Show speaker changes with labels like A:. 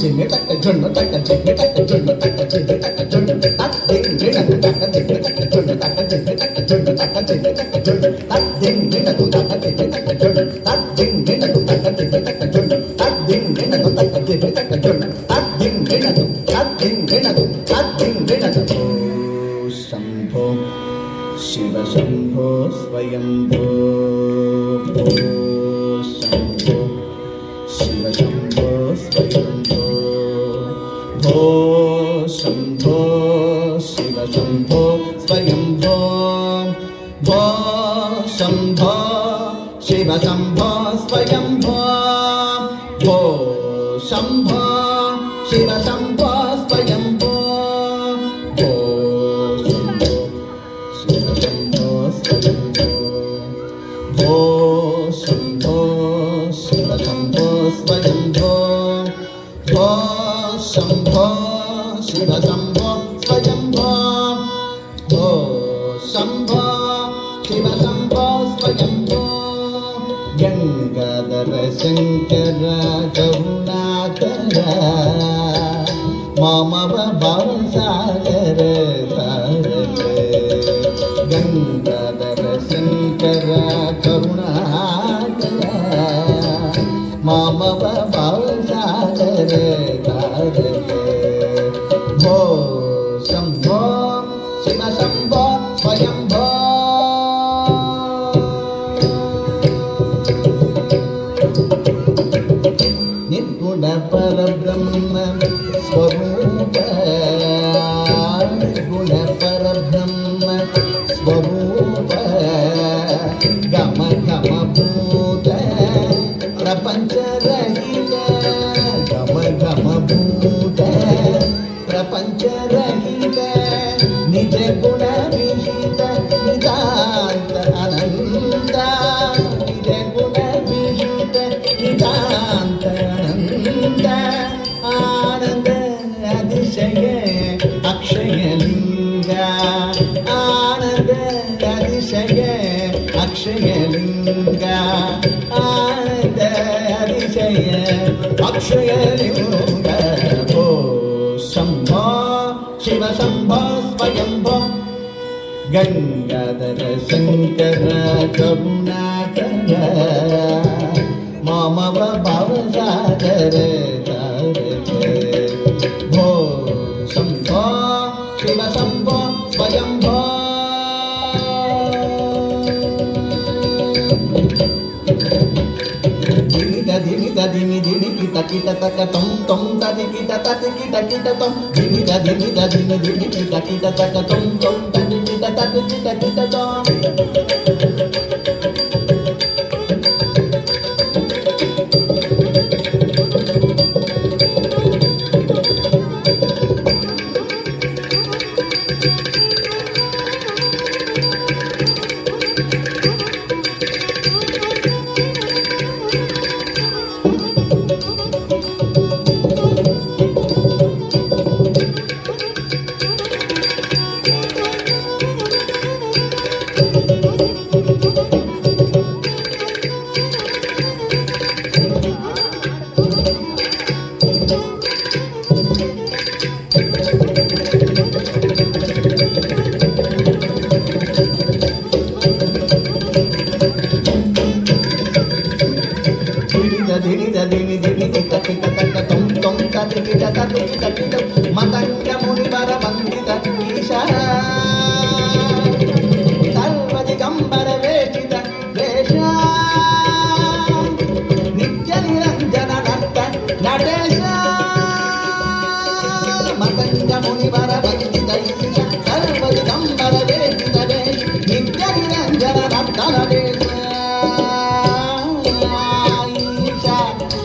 A: చెమ్మె తట్ట జొన్న తట్ట చెమ్మె తట్ట జొన్న తట్ట చెమ్మె తట్ట జొన్న తట్ట దేంద్రి నట్టు తట్ట చెమ్మె తట్ట జొన్న తట్ట చెమ్మె తట్ట జొన్న తట్ట చెమ్మె తట్ట జొన్న తట్ట దేంద్రి నట్టు తట్ట చెమ్మె తట్ట జొన్న తట్ట దేంద్రి నట్టు తట్ట చెమ్మె తట్ట జొన్న తట్ట దేంద్రి నట్టు తట్ట చెమ్మె తట్ట జొన్న తట్ట దేంద్రి నట్టు తట్ట దేంద్రి నట్టు తట్ట దేంద్రి నట్టు శంభో శివ శంభో స్వయంభో शम्भो स्वयं भो भो शम्भो शिव शम्भो स्वयं भो भो शम्भो शिव शम्भो स्वयं भो भो शम्भो शिव शम्भो स्वयं भो भो शम्भो शिव शम्भो स्वयं भो भो शम्भो शिव शम्भो शिवशम्भो स्वशम्भो गङ्गाधर शङ्कर करुणाकर मामव भवसागर तारक गङ्गाधर शङ्कर करुणाकर मामव ಪ್ರಪಂಚರಹಿತ ಗಮ ಗಮ ಭೂತ ಪ್ರಪಂಚರಹಿತ ನಿಜ ಗುಣವಿಹಿತ ನಿತಾಂತ ಅನಂತ ನಿಜ ಗುಣವಿಹಿತ ನಿತಾಂತ ಅನಂತ ಆನಂದ ಅತಿಶಯ ಅಕ್ಷಯ ಲಿಂಗ ಆನಂದ ಅತಿಶಯ ಅಕ್ಷಯ ಲಿಂಗ అక్షయ ఓ శంభో శివ శంభో స్వయంభో. గంగాధర శంకర కరుణాకర. మామవ భవసాగర దిమి దిమి కిట కిట తక తొం తొం తది కిట తది కిట కిట తొం దిమిద దిమిద దిమి దిమి కిట కిట తక తొం తొం తది కిట తది కిట కిట తొం dimi dimi tika tika taka tum tum ta ta ta tum ta